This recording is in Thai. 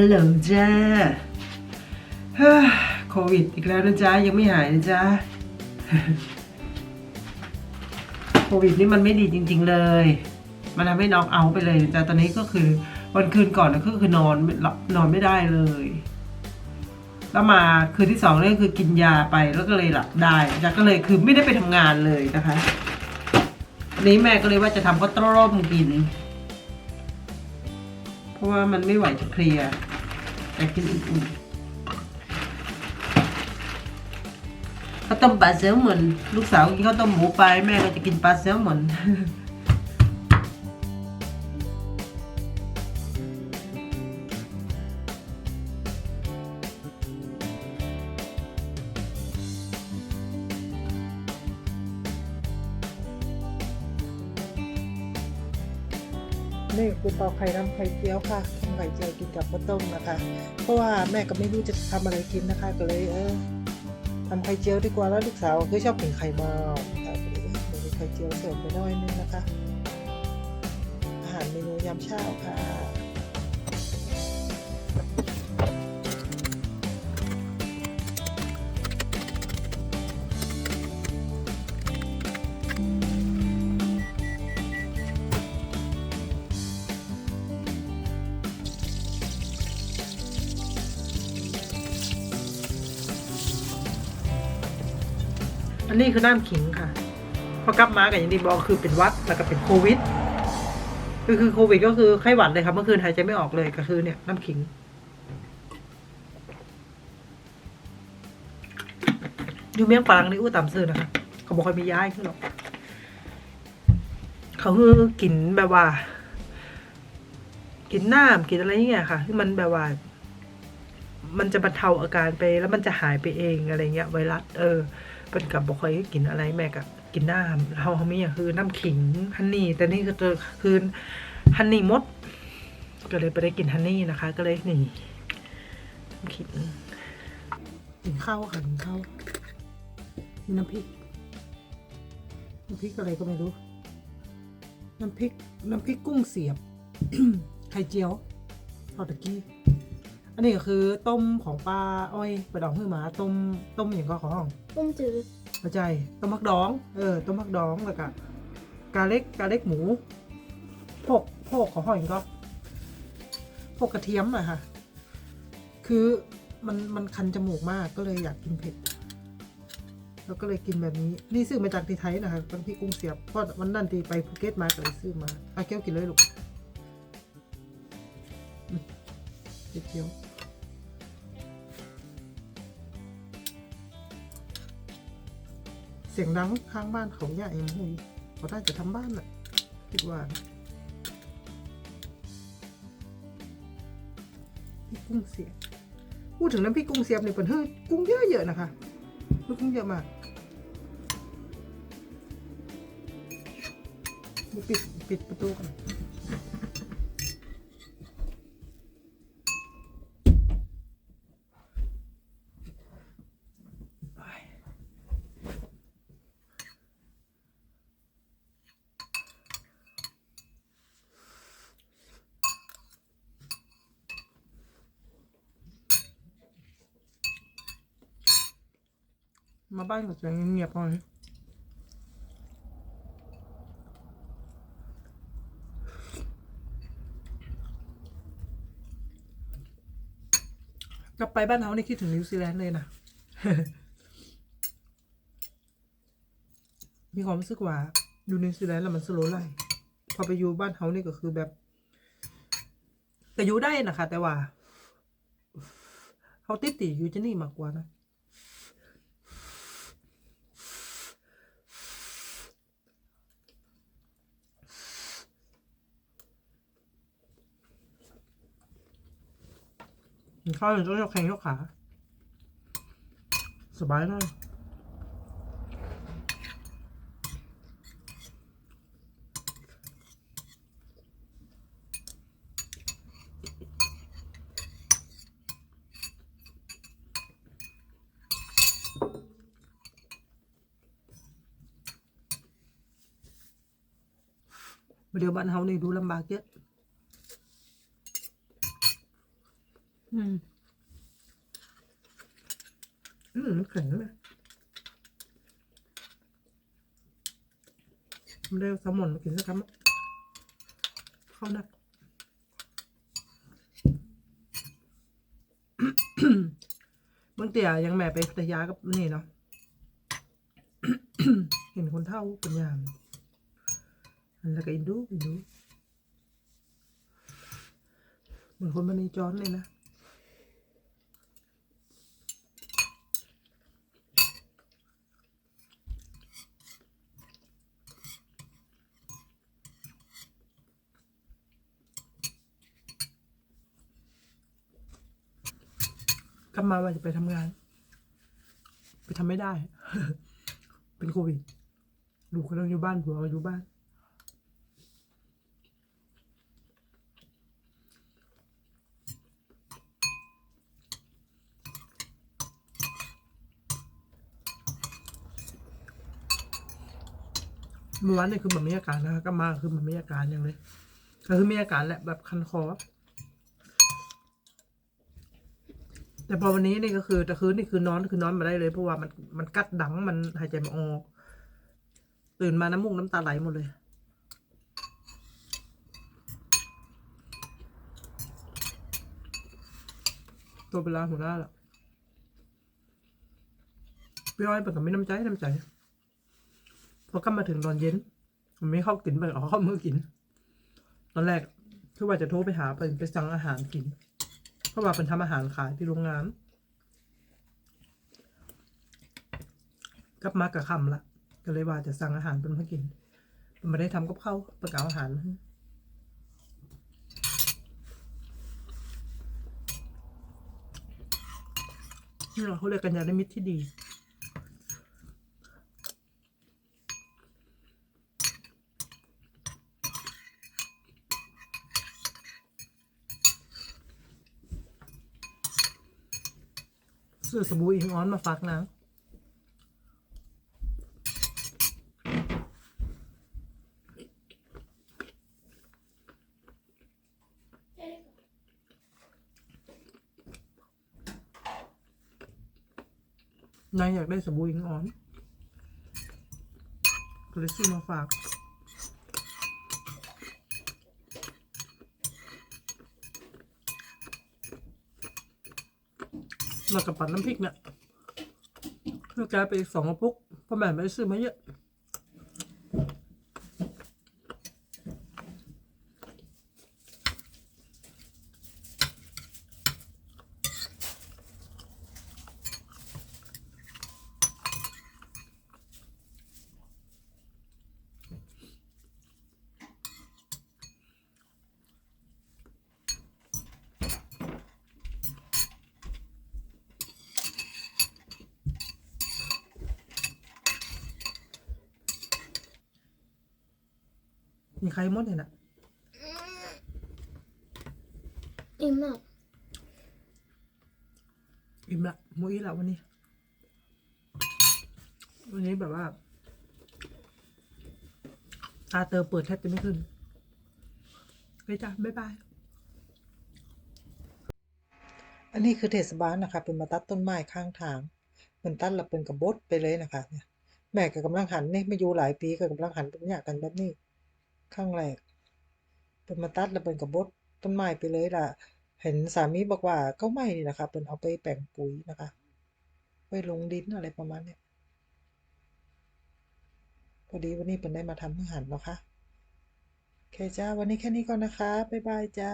ฮัลโหลจ้าโควิดอีกแล้วนะจ๊ะ ยังไม่หายนะจ๊ะ โควิดนี่มันไม่ดีจริง ๆเลย มันทำให้น็อกเอาไปเลยนะจ๊ะตอนนี้ก็คือวันคืนก่อนก็คือนอนนอนไม่ได้เลย แล้วมาคืนที่สองนี่คือกินยาไปแล้วก็เลยหลับได้จ๊ะก็เลยคือไม่ได้ไปทำงานเลยนะคะอันนี้แม่ก็เลยว่าจะทำข้าวต้มกิน เพราะว่ามันไม่ไหวจะเคลียร์ แต่กินอุ่นๆข้าวต้มปลาแซลมอนลูกสาวกินข้าวต้มหมูไปแม่ก็จะกินปลาแซลมอน นี่คือเตาไข่น้ำไข่เจียวค่ะทำไข่เจียวกินกับข้าวต้มนะคะ เพราะว่าแม่ก็ไม่รู้จะทำอะไรกินนะคะ ก็เลยเออทำไข่เจียวดีกว่าแล้วลูกสาวคือชอบกินไข่มากค่ะก็เลยเออมีไข่เจียวเสริมไปหน่อยนึงนะคะ อาหารเมนูยามเช้าค่ะ นนี้คือน้ำขิงค่ะพอกลับมากับอย่างที่บอกคือเป็นวัดแล้วก็เป็นโควิดคือคือโควิดก็คือไข้หวัดเลยครับเมื่อคืนหายใจไม่ออกเลยก็คือเนี่ยน้ำขิง อยู่เมียงฝรั่งนี่อู้ต่ำซื้อนะคะเขาบอกค่อยมีย้ายขึ้นหรอกเขาคือกินแบบว่า กินน้ำกินอะไรอย่างเงี้ยค่ะที่มันแบบว่า มันจะบรรเทาอาการไปแล้วมันจะหายไปเองอะไรเงี้ยไวรัสเออ เป็นกับบอกค่อยกินอะไรแม่ก็กินน้ำเราเขามีอย่างคือน้ำขิงฮันนี่แต่นี่ก็คือคือฮันนี่มด ก็เลยไปได้กินฮันนี่นะคะ ก็เลยนี่น้ำขิงกินข้าวค่ะกินข้าวมีน้ำพริกน้ำพริกอะไรก็ไม่รู้ น้ำพริก น้ำพริกกุ้งเสียบ ไข่เจียวทอดตะกี้ อันนี้ก็คือต้มของป้าอ้อยไปดองหื้อหมาต้มต้มอย่างก็ของห้องต้มจืดเข้าใจต้มมักดองเออต้มมักดองแล้วก็กาเล็กกาเล็กหมูพวกพวกของห้องอย่างก็พวกกระเทียมอะค่ะ คือมันมันคันจมูกมากก็เลยอยากกินเผ็ด แล้วก็เลยกินแบบนี้ นี่ซื้อมาจากที่ไทยนะคะตอนที่กรุงเสียบเพราะวันนั้นที่ไปภูเก็ตมาก็เลยซื้อมาอาเกี้ยวกินเลยลูกอืมเกี๊ยว สียงดังข้างบ้านเขาใหญ่มุยเขาได้จะทำบ้านแหละคิดว่าพี่กุ้งเสียบพูดถึงน้ำพี่กุ้งเสียบเนี่ยเป็นเฮ้ยกุ้งเยอะๆนะคะกุ้งเยอะมากปิดปิดประตูกัน มาบ้านก็จะเงียบๆหน่อยกลับไปบ้านเขานี่คิดถึงนิวซีแลนด์เลยนะ มีความรู้สึกว่าอยู่นิวซีแลนด์แล้วมันสโลว์ไลพอไปอยู่บ้านเขานี่ก็คือแบบแต่อยู่ได้นะคะ แต่ว่าเขาติดติอยู่ที่นี่มากกว่านะ ข้าวอย่างต้องยกแข้งยกขา สบายเลยเดี๋ยวบ้านเฮานี่ดูลำบากเยอะ อืมอืมมันแข็งเลยมันได้แซลมอนมากินสักคำเข้านักบางเตี่ยยังแม่ไปพัทยากับนี่เนาะเห็นคนเท่าเป็นยามอันแล้วก็อินดูอินดูเหมือนคนมันในจอนเลยนะ กลับมาว่าจะไปทำงาน ไปทำไม่ได้ เป็นโควิดลูกก็ต้องอยู่บ้านผัวก็อยู่บ้านเมื่อวานเนี่ยคือมันไม่อาการนะคะก็มาคือมันไม่อาการอย่างเลยก็คือมีอาการแหละแบบคันคอ แต่พอวันนี้นี่ก็คือแต่คืนนี่คือนอนคือนอนมาได้เลย เพราะว่ามันมันกัดดังมันหายใจไม่ออก ตื่นมาน้ำมูกน้ำตาไหลหมดเลย ตัวเป็นลาหัวหน้าละพี่อ้อยเป็นกับไม่น้ำใจน้ำใจพอกลับมาถึงตอนเย็นมันไม่เข้ากินไปเอเข้ามือกิน ตอนแรกคือว่าจะโทรไปหาไปไปสั่งอาหารกิน ราะว่าเป็นทำอาหารขายที่โรงงานกลับมากับคำละก็เลยว่าจะสั่งอาหารเป็นมากินมันไม่ได้ทำกับข้าวประกาศอาหารนี่เราเขาเรียกกันยาณมิตรที่ดี ซื้อสบู่อิงออนมาฝากนางนายอยากได้สบู่อิงออนก็เลยซื้อมาฝาก แล้วกับปั่นน้ำพริกเนี่ยคือกลายไปอีกสองกระปุกเพราะแม่ไม่ได้ซื้อมาเยอะ มีใครหมดเนี่ยนะอิ่มอะอิ่มละโมอีละวันนี้ วันนี้แบบว่า ตาเตอเปิดแทบจะไม่ขึ้นไปจ้ะบ๊ายบาย อันนี้คือเทศบาลนะคะ เป็นมาตัดต้นไม้ข้างทางเป็นตัดแล้วเป็นกระบดไปเลยนะคะเนี่ยแม่ก็กำลังหันนี่มาอยู่หลายปีก็กำลังหันเป็นอย่างกันแบบนี้ ข้างแรกเป็นมาตัดแล้วเป็นกับบดต้นไม้ไปเลยล่ะ เห็นสามีบอกว่าก็ไม่นี่นะคะเป็นเอาไปแปลงปุ๋ยนะคะไปลงดินอะไรประมาณเนี้ยพอดีวันนี้เป็นได้มาทำอาหารเนาะคะโอเคจ้าวันนี้แค่นี้ก่อนนะคะ บ๊ายบายจ้า